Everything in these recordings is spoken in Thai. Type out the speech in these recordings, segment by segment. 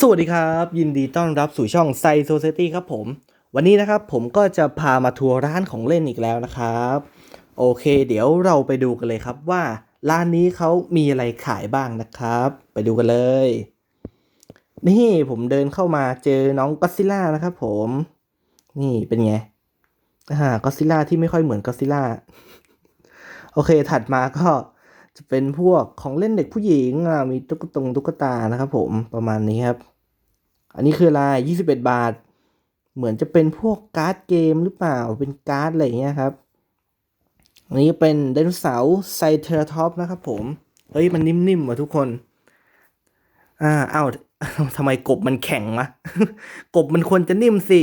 สวัสดีครับ ยินดีต้อนรับสู่ช่องไซโซเซตี้ครับผม วันนี้นะครับผมก็จะพามาทัวร์ร้านของเล่นอีกแล้วนะครับ โอเค เดี๋ยวเราไปดูกันเลยครับว่าร้านนี้เขามีอะไรขายบ้างนะครับ ไปดูกันเลย นี่ผมเดินเข้ามาเจอน้องก็ซิล่านะครับผม นี่เป็นไงอ่าก็ซิล่าที่ไม่ค่อยเหมือนก็ซิล่าโอเคถัดมาก็ จะเป็นพวกของเล่นเด็กผู้หญิงอะมีตุ๊กตงตุ๊กตานะครับผมประมาณนี้ครับ อันนี้คืออะไรยี่สิบเอ็ดบาท เหมือนจะเป็นพวกการ์ดเกมหรือเปล่าเป็นการ์ดอะไรอย่างเงี้ยครับอันนี้เป็นไดโนเสาร์ไซเทอร์ท็อปนะครับผมเฮ้ยมันนิ่มๆว่ะทุกคนอ่าเอ้าทำไมกบมันแข็งวะกบมันควรจะนิ่มสิ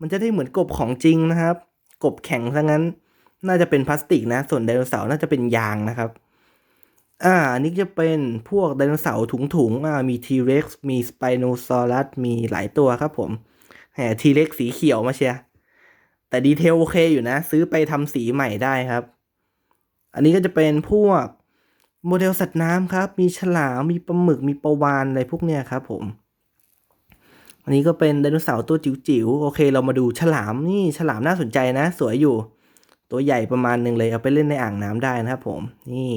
มันจะได้เหมือนกบของจริงนะครับ กบแข็งซะงั้น น่าจะเป็นพลาสติกนะ ส่วนไดโนเสาร์น่าจะเป็นยางนะครับ อ่าอันนี้จะเป็นพวกไดโนเสาร์ถุงๆอ่ามีทีเร็กซ์มีสไปโนซอรัสมีหลายตัวครับผมแหมทีเร็กสีเขียวมาเชียแต่ดีเทลโอเคอยู่นะ ซื้อไปทำสีใหม่ได้ครับ อันนี้ก็จะเป็นพวกโมเดลสัตว์น้ำครับ มีฉลาม มีปลาหมึก มีปลาวานอะไรพวกเนี้ยครับผม อันนี้ก็เป็นไดโนเสาร์ตัวจิ๋วๆ โอเค เรามาดูฉลาม นี่ฉลามน่าสนใจนะ สวยอยู่ ตัวใหญ่ประมาณหนึ่งเลย เอาไปเล่นในอ่างน้ำได้นะครับผม นี่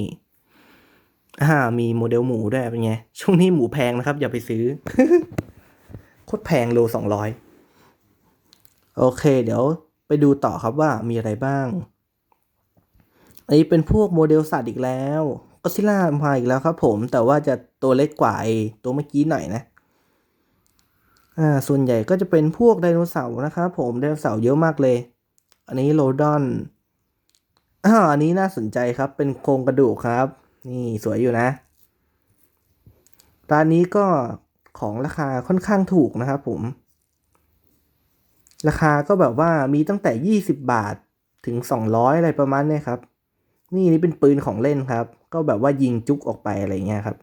อ่ามีโมเดลหมูด้วยเป็นไง ช่วงนี้หมูแพงนะครับ อย่าไปซื้อ โคตรแพงโลสองร้อยโอเค เดี๋ยวไปดูต่อครับว่ามีอะไรบ้าง อันนี้เป็นพวกโมเดลสัตว์อีกแล้วก็ซิล่ามาอีกแล้วครับผม แต่ว่าจะตัวเล็กกว่าไอตัวเมื่อกี้หน่อยนะอ่าส่วนใหญ่ก็จะเป็นพวกไดโนเสาร์นะครับผมไดโนเสาร์เยอะมากเลย อันนี้โลดอนอ่าอันนี้น่าสนใจครับเป็นโครงกระดูกครับ นี่สวยอยู่นะ ร้านนี้ก็ของราคาค่อนข้างถูกนะครับผม ราคาก็แบบว่ามีตั้งแต่ 20 บาทถึง 200 อะไรประมาณเนี้ยครับ นี่นี่เป็นปืนของเล่นครับ ก็แบบว่ายิงจุกออกไปอะไรเงี้ยครับ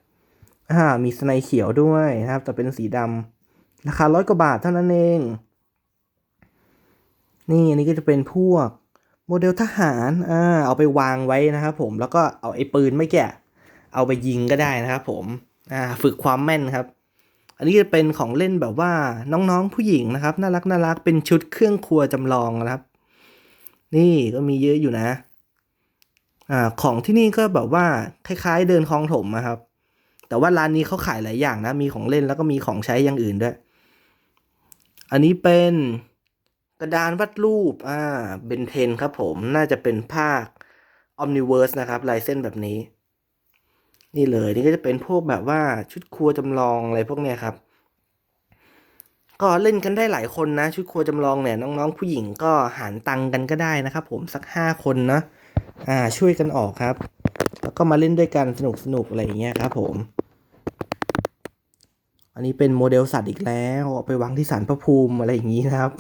อ่ามีสไนเขียวด้วยนะครับ แต่เป็นสีดำราคาร้อยกว่าบาทเท่านั้นเอง นี่อันนี้ก็จะเป็นพวก โมเดลทหารอ่าเอาไปวางไว้นะครับผมแล้วก็เอาไอ้ปืนไม่แกะเอาไปยิงก็ได้นะครับผมอ่าฝึกความแม่นครับ อันนี้จะเป็นของเล่นแบบว่าน้องๆผู้หญิงนะครับ น่ารักน่ารักเป็นชุดเครื่องครัวจำลองนะครับ นี่ก็มีเยอะอยู่นะอ่าของที่นี่ก็แบบว่าคล้าย ๆ เดินคลองถมนะครับ แต่ว่าร้านนี้เขาขายหลายอย่างนะ มีของเล่นแล้วก็มีของใช้อย่างอื่นด้วย อันนี้เป็น กระดานวาดรูป อ่า เบนเทนครับผม น่าจะเป็นภาค Omniverse นะครับ ลายเส้นแบบนี้ นี่เลย นี่ก็จะเป็นพวกแบบว่าชุดครัวจำลองอะไรพวกเนี้ยครับ ก็เล่นกันได้หลายคนนะ ชุดครัวจำลองเนี่ย น้องๆ ผู้หญิงก็หารตังกันก็ได้นะครับผม สักห้าคนนะ อ่า ช่วยกันออกครับ แล้วก็มาเล่นด้วยกันสนุกสนุกอะไรอย่างเงี้ยครับ ผม อันนี้เป็นโมเดลสัตว์อีกแล้ว เอาไปวางที่ศาลพระภูมิอะไรอย่างนี้นะครับ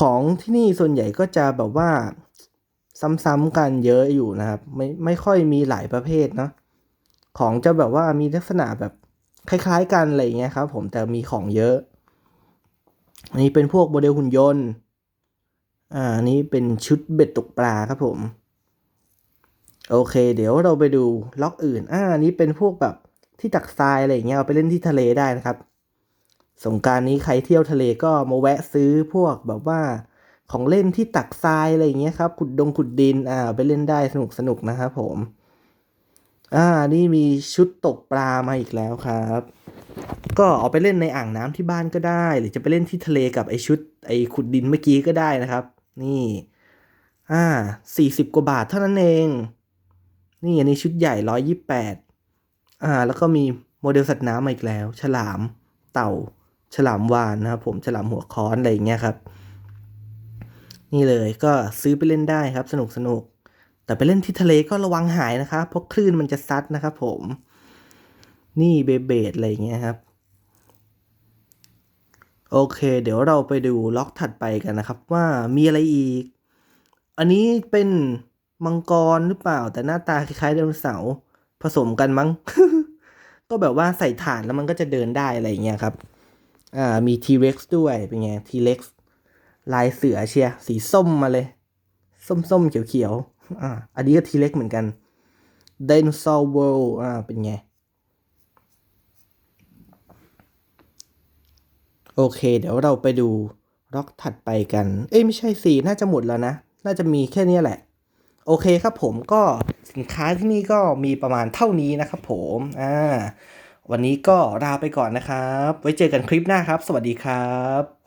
ของที่นี่ส่วนใหญ่ก็จะแบบว่า ซ้ำๆกันเยอะอยู่นะครับ ไม่ไม่ค่อยมีหลายประเภทเนาะของจะแบบว่ามีลักษณะแบบคล้ายๆกันอะไรเงี้ยครับ ผมแต่มีของเยอะ อันนี้เป็นพวกโมเดลหุ่นยนต์ อ่าอันนี้เป็นชุดเบ็ดตกปลาครับผม โอเค เดี๋ยวเราไปดูล็อกอื่น อ่าอันนี้เป็นพวกแบบที่ตักทรายอะไรเงี้ยเอาไปเล่นที่ทะเลได้นะครับ สงการนี้ใครเที่ยวทะเลก็มาแวะซื้อพวกแบบว่าของเล่นที่ตักทรายอะไรอย่างเงี้ยครับขุดดงขุดดินอ่าไปเล่นได้สนุกสนุกนะครับผม อ่านี่มีชุดตกปลามาอีกแล้วครับ ก็เอาไปเล่นในอ่างน้ำที่บ้านก็ได้ หรือจะไปเล่นที่ทะเลกับไอชุดไอขุดดินเมื่อกี้ก็ได้นะครับ นี่อ่าสี่สิบกว่าบาทเท่านั้นเอง นี่อันนี้ชุดใหญ่ร้อยยี่แปดอ่า แล้วก็มีโมเดลสัตว์น้ำมาอีกแล้ว ฉลามเต่า ฉลามวานนะครับผมฉลามหัวค้อนอะไรอย่างเงี้ยครับ นี่เลยก็ซื้อไปเล่นได้ครับ สนุกสนุกแต่ไปเล่นที่ทะเลก็ระวังหายนะครับเพราะคลื่นมันจะซัดนะครับผมนี่เบเบดอะไรอย่างเงี้ยครับ โอเค เดี๋ยวเราไปดูล็อกถัดไปกันนะครับ ว่ามีอะไรอีก อันนี้เป็นมังกรหรือเปล่า แต่หน้าตาคล้ายๆไดโนเสาร์ผสมกันมั้ง ก็แบบว่าใส่ถ่านแล้วมันก็จะเดินได้อะไรอย่างเงี้ยครับ อ่ามีทีเร็กซ์ด้วยเป็นไงทีเร็กซ์ลายเสือเชียสีส้มมาเลย ส้มส้มเขียวเขียวอ่าอันนี้ก็ทีเร็กซ์เหมือนกันไดโนเสาร์เวิลด์อ่าเป็นไง โอเค เดี๋ยวเราไปดูล็อกถัดไปกัน เอ้ไม่ใช่สีน่าจะหมดแล้วนะ น่าจะมีแค่นี้แหละ โอเคครับผมก็สินค้าที่นี่ก็มีประมาณเท่านี้นะครับผม อ่า วันนี้ก็ลาไปก่อนนะครับ ไว้เจอกันคลิปหน้าครับ สวัสดีครับ